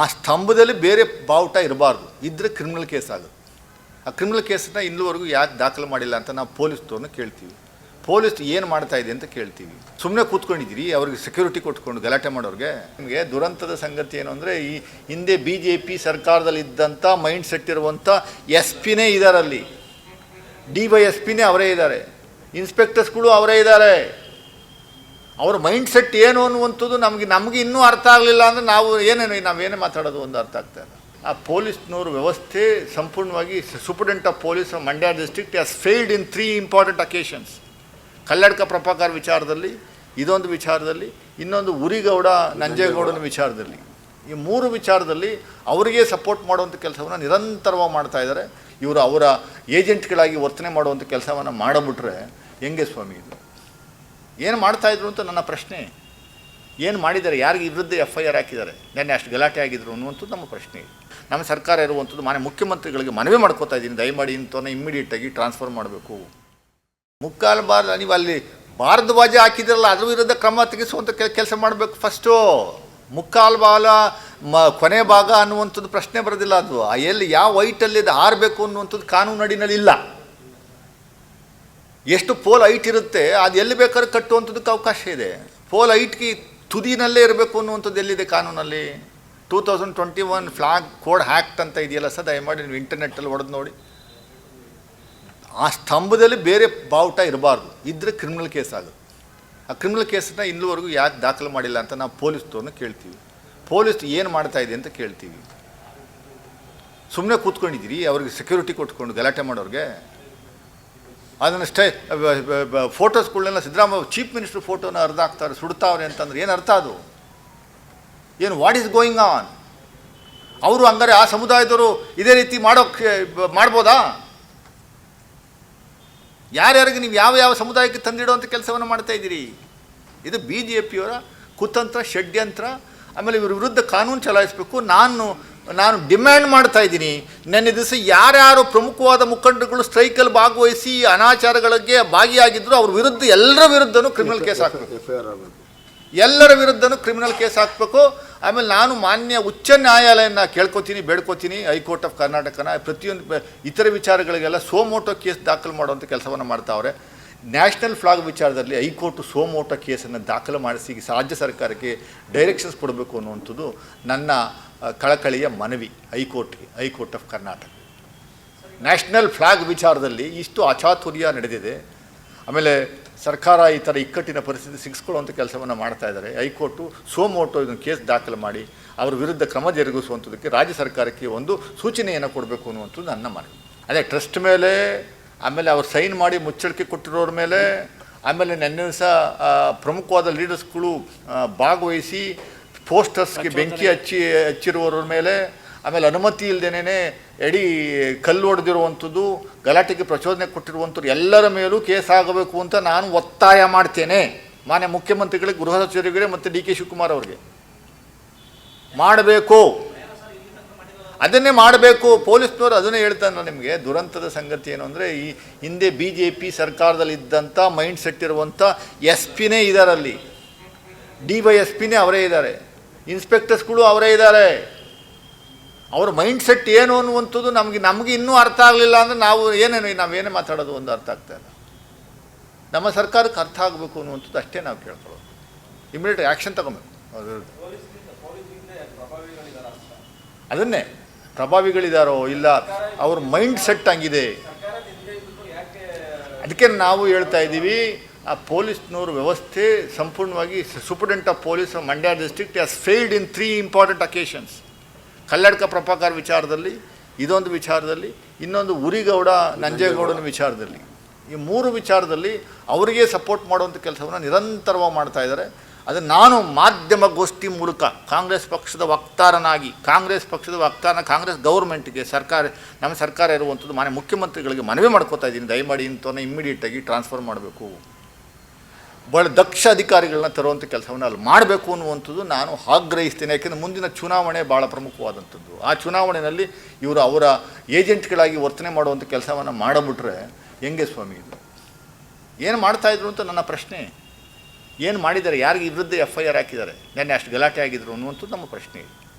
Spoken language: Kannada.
ಆ ಸ್ತಂಭದಲ್ಲಿ ಬೇರೆ ಬಾವುಟ ಇರಬಾರ್ದು. ಇದ್ದರೆ ಕ್ರಿಮಿನಲ್ ಕೇಸ್ ಆಗುತ್ತೆ. ಆ ಕ್ರಿಮಿನಲ್ ಕೇಸನ್ನ ಇಲ್ಲಿವರೆಗೂ ಯಾಕೆ ದಾಖಲು ಮಾಡಿಲ್ಲ ಅಂತ ನಾವು ಪೊಲೀಸ್ದವ್ರನ್ನ ಕೇಳ್ತೀವಿ. ಪೊಲೀಸ್ ಏನು ಮಾಡ್ತಾ ಇದೆ ಅಂತ ಕೇಳ್ತೀವಿ. ಸುಮ್ಮನೆ ಕೂತ್ಕೊಂಡಿದ್ದೀರಿ, ಅವ್ರಿಗೆ ಸೆಕ್ಯೂರಿಟಿ ಕೊಟ್ಕೊಂಡು ಗಲಾಟೆ ಮಾಡೋರಿಗೆ. ನಿಮಗೆ ದುರಂತದ ಸಂಗತಿ ಏನು ಅಂದರೆ, ಈ ಹಿಂದೆ ಬಿ ಜೆ ಪಿ ಸರ್ಕಾರದಲ್ಲಿ ಇದ್ದಂಥ ಮೈಂಡ್ ಸೆಟ್ ಇರುವಂಥ ಎಸ್ ಪಿನೇ ಇದ್ದಾರಲ್ಲಿ ಡಿ ವೈ ಎಸ್ ಪಿನೇ ಅವರೇ ಇದ್ದಾರೆ ಇನ್ಸ್ಪೆಕ್ಟರ್ಸ್ಗಳು ಅವರೇ ಇದ್ದಾರೆ ಅವ್ರ ಮೈಂಡ್ ಸೆಟ್ ಏನು ಅನ್ನುವಂಥದ್ದು ನಮಗೆ ನಮಗೆ ಇನ್ನೂ ಅರ್ಥ ಆಗಲಿಲ್ಲ ಅಂದರೆ ನಾವು ಏನೇನು ನಾವೇನೇ ಮಾತಾಡೋದು ಒಂದು ಅರ್ಥ ಆಗ್ತಾ ಇಲ್ಲ. ಆ ಪೊಲೀಸ್ನವ್ರ ವ್ಯವಸ್ಥೆ ಸಂಪೂರ್ಣವಾಗಿ superintendent of police Mandya district has failed in three important occasions Kalladka Prabhakar ವಿಚಾರದಲ್ಲಿ ಇದೊಂದು ವಿಚಾರದಲ್ಲಿ ಇನ್ನೊಂದು ಉರಿಗೌಡ ನಂಜೇಗೌಡನ ವಿಚಾರದಲ್ಲಿ. ಈ ಮೂರು ವಿಚಾರದಲ್ಲಿ ಅವರಿಗೆ ಸಪೋರ್ಟ್ ಮಾಡುವಂಥ ಕೆಲಸವನ್ನು ನಿರಂತರವಾಗಿ ಮಾಡ್ತಾ ಇದ್ದಾರೆ. ಇವರು ಅವರ ಏಜೆಂಟ್ಗಳಾಗಿ ವರ್ತನೆ ಮಾಡುವಂಥ ಕೆಲಸವನ್ನು ಮಾಡಿಬಿಟ್ರೆ ಹೆಂಗೆ ಸ್ವಾಮಿ ಇದು? ಏನು ಮಾಡ್ತಾಯಿದ್ರು ಅಂತ ನನ್ನ ಪ್ರಶ್ನೆ. ಏನು ಮಾಡಿದ್ದಾರೆ? ಯಾರಿಗೆ ವಿರುದ್ಧ ಎಫ್ ಐ ಆರ್ ಹಾಕಿದ್ದಾರೆ? ನೆನ್ನೆ ಅಷ್ಟು ಗಲಾಟೆ ಆಗಿದ್ರು ಅನ್ನುವಂಥದ್ದು ನಮ್ಮ ಪ್ರಶ್ನೆ. ನಮ್ಮ ಸರ್ಕಾರ ಇರುವಂಥದ್ದು ಮಾನ್ಯ ಮುಖ್ಯಮಂತ್ರಿಗಳಿಗೆ ಮನವಿ ಮಾಡ್ಕೋತಾ ಇದ್ದೀನಿ. ದಯಮಾಡಿ ಇಂಥವನ್ನ ಇಮ್ಮಿಡಿಯೇಟಾಗಿ ಟ್ರಾನ್ಸ್ಫರ್ ಮಾಡಬೇಕು. ಮುಕ್ಕಾಲು ಬಾರ್ ನೀವು ಅಲ್ಲಿ ಭಾರತ ಬಾಜ ಹಾಕಿದ್ರಲ್ಲ, ಅದ್ರ ವಿರುದ್ಧ ಕ್ರಮ ತೆಗೆಸುವಂಥ ಕೆಲಸ ಮಾಡಬೇಕು ಫಸ್ಟು ಮುಕ್ಕಾಲು ಬಾಲ, ಮ, ಕೊನೆ ಭಾಗ ಅನ್ನುವಂಥದ್ದು ಪ್ರಶ್ನೆ ಬರೋದಿಲ್ಲ ಅದು. ಎಲ್ಲಿ ಯಾವ ವೈಟಲ್ಲಿ ಅದು ಹಾರಬೇಕು ಅನ್ನುವಂಥದ್ದು ಕಾನೂನು ಅಡಿನಲ್ಲಿ ಇಲ್ಲ. ಎಷ್ಟು ಪೋಲ್ ಹೈಟ್ ಇರುತ್ತೆ, ಅದು ಎಲ್ಲಿ ಬೇಕಾದ್ರೂ ಕಟ್ಟುವಂಥದ್ದಕ್ಕೆ ಅವಕಾಶ ಇದೆ. ಪೋಲ್ ಹೈಟ್ಗೆ ತುದಿನಲ್ಲೇ ಇರಬೇಕು ಅನ್ನುವಂಥದ್ದು ಎಲ್ಲಿದೆ ಕಾನೂನಲ್ಲಿ? Two thousand twenty one flag code act ಅಂತ ಇದೆಯಲ್ಲ ಸರ್, ದಯಮಾಡಿ ನೀವು ಇಂಟರ್ನೆಟ್ಟಲ್ಲಿ ಹೊಡೆದು ನೋಡಿ. ಆ ಸ್ತಂಭದಲ್ಲಿ ಬೇರೆ ಬಾವುಟ ಇರಬಾರ್ದು. ಇದ್ದರೆ ಕ್ರಿಮಿನಲ್ ಕೇಸ್ ಆಗುತ್ತೆ. ಆ ಕ್ರಿಮಿನಲ್ ಕೇಸನ್ನ ಇಲ್ಲಿವರೆಗೂ ಯಾಕೆ ದಾಖಲು ಮಾಡಿಲ್ಲ ಅಂತ ನಾವು ಪೊಲೀಸ್ದವ್ರನ್ನ ಕೇಳ್ತೀವಿ. ಪೊಲೀಸ್ ಏನು ಮಾಡ್ತಾ ಇದೆ ಅಂತ ಕೇಳ್ತೀವಿ. ಸುಮ್ಮನೆ ಕೂತ್ಕೊಂಡಿದ್ದೀರಿ, ಅವ್ರಿಗೆ ಸೆಕ್ಯೂರಿಟಿ ಕೊಟ್ಕೊಂಡು ಗಲಾಟೆ ಮಾಡೋರಿಗೆ. ಅದನ್ನು ಸ್ಟೇ ಫೋಟೋಸ್ಗಳನ್ನೆಲ್ಲ ಸಿದ್ದರಾಮಯ್ಯ ಚೀಫ್ ಮಿನಿಸ್ಟರ್ ಫೋಟೋನ ಅರ್ಧ ಹಾಕ್ತಾರೆ, ಸುಡ್ತಾವ್ರೆ ಅಂತಂದ್ರೆ ಏನು ಅರ್ಥ ಅದು? ಏನು ವಾಟ್ ಈಸ್ ಗೋಯಿಂಗ್ ಆನ್ ಅವರು ಹಂಗಾರೆ ಆ ಸಮುದಾಯದವರು ಇದೇ ರೀತಿ ಮಾಡೋಕ್ಕೆ ಮಾಡ್ಬೋದಾ? ಯಾರ್ಯಾರಿಗೆ ನೀವು ಯಾವ ಯಾವ ಸಮುದಾಯಕ್ಕೆ ತಂದಿಡುವಂಥ ಕೆಲಸವನ್ನು ಮಾಡ್ತಾ ಇದ್ದೀರಿ? ಇದು ಬಿ ಜೆ ಪಿಯವರ ಕುತಂತ್ರ, ಷಡ್ಯಂತ್ರ, ಆಮೇಲೆ ಇವ್ರ ವಿರುದ್ಧ ಕಾನೂನು ಚಲಾಯಿಸಬೇಕು, ನಾನು ನಾನು ಡಿಮ್ಯಾಂಡ್ ಮಾಡ್ತಾ ಇದ್ದೀನಿ ನೆನ್ನೆ ದಿವಸ ಯಾರ್ಯಾರು ಪ್ರಮುಖವಾದ ಮುಖಂಡರುಗಳು ಸ್ಟ್ರೈಕಲ್ಲಿ ಭಾಗವಹಿಸಿ ಅನಾಚಾರಗಳಿಗೆ ಭಾಗಿಯಾಗಿದ್ದರು ಅವ್ರ ವಿರುದ್ಧ ಎಲ್ಲರ ವಿರುದ್ಧನೂ ಕ್ರಿಮಿನಲ್ ಕೇಸ್ ಹಾಕಬೇಕು. ಎಲ್ಲರ ವಿರುದ್ಧನೂ ಕ್ರಿಮಿನಲ್ ಕೇಸ್ ಹಾಕಬೇಕು. ಆಮೇಲೆ ನಾನು ಮಾನ್ಯ ಉಚ್ಚ ನ್ಯಾಯಾಲಯನ ಕೇಳ್ಕೊತೀನಿ ಬೇಡ್ಕೊತೀನಿ ಹೈಕೋರ್ಟ್ ಆಫ್ ಕರ್ನಾಟಕನ ಪ್ರತಿಯೊಂದು ಇತರ ವಿಚಾರಗಳಿಗೆಲ್ಲ ಸೋಮೋಟೋ ಕೇಸ್ ದಾಖಲು ಮಾಡುವಂಥ ಕೆಲಸವನ್ನು ಮಾಡ್ತಾವ್ರೆ. ನ್ಯಾಷನಲ್ ಫ್ಲಾಗ್ ವಿಚಾರದಲ್ಲಿ ಹೈಕೋರ್ಟ್ ಸೋಮೋಟೋ ಕೇಸನ್ನು ದಾಖಲು ಮಾಡಿಸಿ ರಾಜ್ಯ ಸರ್ಕಾರಕ್ಕೆ ಡೈರೆಕ್ಷನ್ಸ್ ಕೊಡಬೇಕು ಅನ್ನುವಂಥದ್ದು ನನ್ನ ಕಳಕಳಿಯ ಮನವಿ ಹೈಕೋರ್ಟ್ಗೆ high court of Karnataka. National flag ವಿಚಾರದಲ್ಲಿ ಇಷ್ಟು ಅಚಾತುರ್ಯ ನಡೆದಿದೆ. ಆಮೇಲೆ ಸರ್ಕಾರ ಈ ಥರ ಇಕ್ಕಟ್ಟಿನ ಪರಿಸ್ಥಿತಿ ಸಿಗಿಸ್ಕೊಳ್ಳುವಂಥ ಕೆಲಸವನ್ನು ಮಾಡ್ತಾ ಇದ್ದಾರೆ. ಹೈಕೋರ್ಟು ಸೋಮೋಟೋ ಇದನ್ನು ಕೇಸ್ ದಾಖಲು ಮಾಡಿ, ಅವರ ವಿರುದ್ಧ ಕ್ರಮ ಜರುಗಿಸುವಂಥದ್ದಕ್ಕೆ ರಾಜ್ಯ ಸರ್ಕಾರಕ್ಕೆ ಒಂದು ಸೂಚನೆಯನ್ನು ಕೊಡಬೇಕು ಅನ್ನುವಂಥದ್ದು ನನ್ನ ಮನವಿ. ಅದೇ ಟ್ರಸ್ಟ್ ಮೇಲೆ, ಆಮೇಲೆ ಅವ್ರು ಸೈನ್ ಮಾಡಿ ಮುಚ್ಚಳಿಕೆ ಕೊಟ್ಟಿರೋರ ಮೇಲೆ, ಆಮೇಲೆ ನೆನ್ನೆ ಸಹ ಪ್ರಮುಖವಾದ ಲೀಡರ್ಸ್ಗಳು ಭಾಗವಹಿಸಿ ಪೋಸ್ಟರ್ಸ್ಗೆ ಬೆಂಕಿ ಹಚ್ಚಿ ಹಚ್ಚಿರುವವರ ಮೇಲೆ ಆಮೇಲೆ ಅನುಮತಿ ಇಲ್ಲದೇನೆ ಎಡಿ ಕಲ್ಲು ಹೊಡೆದಿರುವಂಥದ್ದು ಗಲಾಟೆಗೆ ಪ್ರಚೋದನೆ ಕೊಟ್ಟಿರುವಂಥವ್ರು ಎಲ್ಲರ ಮೇಲೂ ಕೇಸ್ ಆಗಬೇಕು ಅಂತ ನಾನು ಒತ್ತಾಯ ಮಾಡ್ತೇನೆ. ಮಾನ್ಯ ಮುಖ್ಯಮಂತ್ರಿಗಳಿಗೆ ಗೃಹ ಸಚಿವರಿಗೆ ಮತ್ತು ಡಿ ಕೆ ಶಿವಕುಮಾರ್ ಅವರಿಗೆ. ಮಾಡಬೇಕು. ಅದನ್ನೇ ಮಾಡಬೇಕು. ಪೊಲೀಸ್ನವರು ಅದನ್ನೇ ಹೇಳ್ತಾನೆ ನಾನು ನಿಮಗೆ. ದುರಂತದ ಸಂಗತಿ ಏನು ಅಂದರೆ ಈ ಹಿಂದೆ ಬಿ ಜೆ ಪಿ ಸರ್ಕಾರದಲ್ಲಿ ಇದ್ದಂಥ ಮೈಂಡ್ ಸೆಟ್ ಇರುವಂಥ ಎಸ್ ಪಿನೇ ಇದಾರಲ್ಲಿ. ಡಿ ವೈ ಎಸ್ ಪಿನೇ ಅವರೇ ಇದ್ದಾರೆ. ಇನ್ಸ್ಪೆಕ್ಟರ್ಸ್ಗಳು ಅವರೇ ಇದ್ದಾರೆ. ಅವ್ರ ಮೈಂಡ್ ಸೆಟ್ ಏನು ಅನ್ನುವಂಥದ್ದು ನಮಗೆ ನಮಗೆ ಇನ್ನೂ ಅರ್ಥ ಆಗಲಿಲ್ಲ ಅಂದರೆ ನಾವು ಏನೇನು ನಾವೇನೇ ಮಾತಾಡೋದು ಒಂದು ಅರ್ಥ ಆಗ್ತಾ ಇಲ್ಲ. ನಮ್ಮ ಸರ್ಕಾರಕ್ಕೆ ಅರ್ಥ ಆಗಬೇಕು ಅನ್ನುವಂಥದ್ದು ಅಷ್ಟೇ ನಾವು ಕೇಳ್ಕೊಳ್ಳೋದು. ಇಮಿಡಿಯೇಟ್ ಆ್ಯಕ್ಷನ್ ತಗೊಬೇಕು. ಅದನ್ನೇ, ಪ್ರಭಾವಿಗಳಿದಾರೋ ಇಲ್ಲ, ಅವ್ರ ಮೈಂಡ್ ಸೆಟ್ ಹಂಗಿದೆ. ಅದಕ್ಕೆ ನಾವು ಹೇಳ್ತಾ ಇದ್ದೀವಿ ಆ ಪೊಲೀಸ್ನವ್ರ ವ್ಯವಸ್ಥೆ ಸಂಪೂರ್ಣವಾಗಿ superintendent of police Mandya district has failed in three important occasions Kalladka Prabhakar ವಿಚಾರದಲ್ಲಿ, ಇದೊಂದು ವಿಚಾರದಲ್ಲಿ, ಇನ್ನೊಂದು ಉರಿಗೌಡ, ನಂಜೇಗೌಡನ ವಿಚಾರದಲ್ಲಿ. ಈ ಮೂರು ವಿಚಾರದಲ್ಲಿ ಅವರಿಗೆ ಸಪೋರ್ಟ್ ಮಾಡುವಂಥ ಕೆಲಸವನ್ನು ನಿರಂತರವಾಗಿ ಮಾಡ್ತಾ ಇದ್ದಾರೆ. ಅದು ನಾನು ಮಾಧ್ಯಮಗೋಷ್ಠಿ ಮೂಲಕ, ಕಾಂಗ್ರೆಸ್ ಪಕ್ಷದ ವಕ್ತಾರನಾಗಿ, ಕಾಂಗ್ರೆಸ್ ಪಕ್ಷದ ವಕ್ತಾರನ ಕಾಂಗ್ರೆಸ್ ಗೌರ್ಮೆಂಟ್ಗೆ ಸರ್ಕಾರ, ನಮ್ಮ ಸರ್ಕಾರ ಇರುವಂಥದ್ದು ಮಾನ್ಯ ಮುಖ್ಯಮಂತ್ರಿಗಳಿಗೆ ಮನವಿ ಮಾಡ್ಕೋತಾ ಇದ್ದೀನಿ. ದಯಮಾಡಿ ಇಂಥವನ್ನ ಇಮ್ಮಿಡಿಯೇಟಾಗಿ ಟ್ರಾನ್ಸ್ಫರ್ ಮಾಡಬೇಕು. ಭಾಳ ದಕ್ಷ ಅಧಿಕಾರಿಗಳನ್ನ ತರುವಂಥ ಕೆಲಸವನ್ನು ಅಲ್ಲಿ ಮಾಡಬೇಕು ಅನ್ನುವಂಥದ್ದು ನಾನು ಆಗ್ರಹಿಸ್ತೇನೆ. ಯಾಕೆಂದರೆ ಮುಂದಿನ ಚುನಾವಣೆ ಭಾಳ ಪ್ರಮುಖವಾದಂಥದ್ದು. ಆ ಚುನಾವಣೆಯಲ್ಲಿ ಇವರು ಅವರ ಏಜೆಂಟ್ಗಳಾಗಿ ವರ್ತನೆ ಮಾಡುವಂಥ ಕೆಲಸವನ್ನು ಮಾಡಿಬಿಟ್ರೆ ಹೆಂಗೆ ಸ್ವಾಮಿ ಇದು? ಏನು ಮಾಡ್ತಾಯಿದ್ರು ಅಂತ ನನ್ನ ಪ್ರಶ್ನೆ. ಏನು ಮಾಡಿದ್ದಾರೆ? ಯಾರಿಗೆ ವಿರುದ್ಧ ಎಫ್ ಐ ಆರ್ ಹಾಕಿದ್ದಾರೆ? ನೆನ್ನೆ ಅಷ್ಟು ಗಲಾಟೆ ಆಗಿದ್ರು ಅನ್ನುವಂಥದ್ದು ನಮ್ಮ ಪ್ರಶ್ನೆ ಇದೆ.